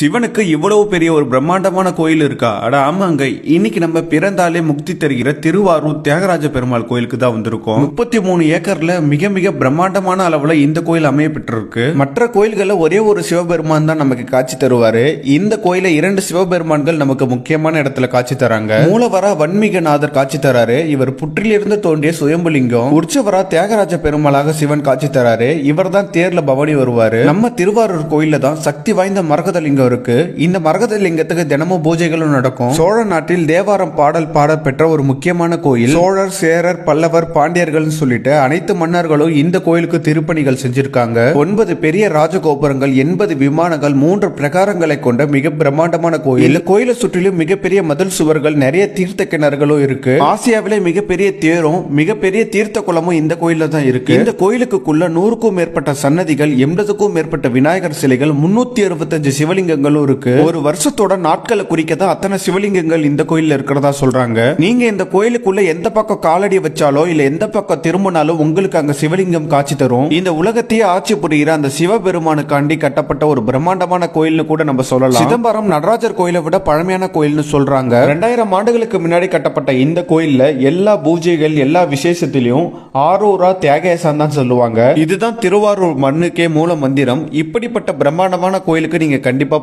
சிவனுக்கு இவ்வளவு பெரிய ஒரு பிரம்மாண்டமான கோயில் இருக்கா? அட ஆமாங்க இன்னைக்கு நம்ம பிறந்தாலே முக்தி தருகிற திருவாரூர் தியாகராஜ பெருமாள் கோயிலுக்கு தான் வந்திருக்கோம். முப்பத்தி மூணு ஏக்கர்ல மிக மிக பிரம்மாண்டமான அளவுல இந்த கோயில் அமையப்பட்டிருக்கு மற்ற கோயில்கள்ல ஒரே ஒரு சிவபெருமான் தான் நமக்கு காட்சி தருவாரு. இந்த கோயில இரண்டு சிவபெருமான்கள் நமக்கு முக்கியமான இடத்துல காட்சி தராங்க. மூலவரா வன்மீகநாதர் காட்சி தராரு. இவர் புற்றிலிருந்து தோன்றிய சுயம்புலிங்கம். உற்சவரா தியாகராஜ பெருமாளாக சிவன் காட்சி தராரு. இவர் தான் தேர்ல பவனி வருவாரு. நம்ம திருவாரூர் கோயில தான் சக்தி வாய்ந்த மரகதலிங்கம் இருக்கு. இந்த மரகதலிங்கத்துக்கு தினமும் பூஜைகளும் நடக்கும். சோழ நாட்டில் தேவாரம் பாடல் பாட பெற்ற ஒரு முக்கியமான கோயில். சோழர் சேரர் பல்லவர் பாண்டியர்கள்னு சொல்லிட்டு அனைத்து மன்னர்களும் இந்த கோயிலுக்கு திருப்பணிகள் செஞ்சிருக்காங்க. ஒன்பது பெரிய ராஜகோபுரங்கள் எண்பது விமானங்கள் மூன்று பிரகாரங்களை கொண்ட மிக பிரம்மாண்டமான கோயில். கோயிலை சுற்றிலும் மிகப்பெரிய மதில் சுவர்கள் நிறைய தீர்த்த கிணறுகளும் இருக்கு. ஆசியாவிலே மிகப்பெரிய தேரும் மிகப்பெரிய தீர்த்த குளமும் இந்த கோயில்ல தான் இருக்கு. இந்த கோயிலுக்குள்ள நூறுக்கும் மேற்பட்ட சன்னதிகள் எண்பதுக்கும் மேற்பட்ட விநாயகர் சிலைகள் முன்னூத்தி அறுபத்தஞ்சு சிவலிங்கங்களும் இருக்கு ஒரு வருஷத்தோட நாட்களை குறிக்க தான் அத்தனை சிவலிங்கங்கள் இந்த கோயில்ல இருக்கிறதா சொல்றாங்க. நீங்க இந்த கோயிலுக்குள்ள எந்த பக்கம் காலடி வச்சாலோ இல்ல எந்த பக்கம் திரும்பினாலும் உங்களுக்கு அங்க சிவலிங்கம் காட்சி தரும். இந்த உலகத்தையே ஆட்சி புரிகிற அந்த சிவபெருமானுக்காண்டி கட்டப்பட்ட ஒரு பிரம்மாண்டமான கோயில்னு கூட நம்ம சொல்லலாம். சிதம்பரம் நடராஜர் கோயிலை விட பழமையான கோயில்னு சொல்றாங்க. ரெண்டாயிரம் ஆண்டுகளுக்கு முன்னாடி கட்டப்பட்ட இந்த கோயில்ல எல்லா பூஜைகள் எல்லா விசேஷத்திலையும் ஆரூரா தியாகேசன் தான் சொல்லுவாங்க. இதுதான் திருவாரூர் மண்ணுக்கே மூல மந்திரம். இப்படிப்பட்ட பிரம்மாண்டமான கோயிலுக்கு நீங்க கண்டிப்பா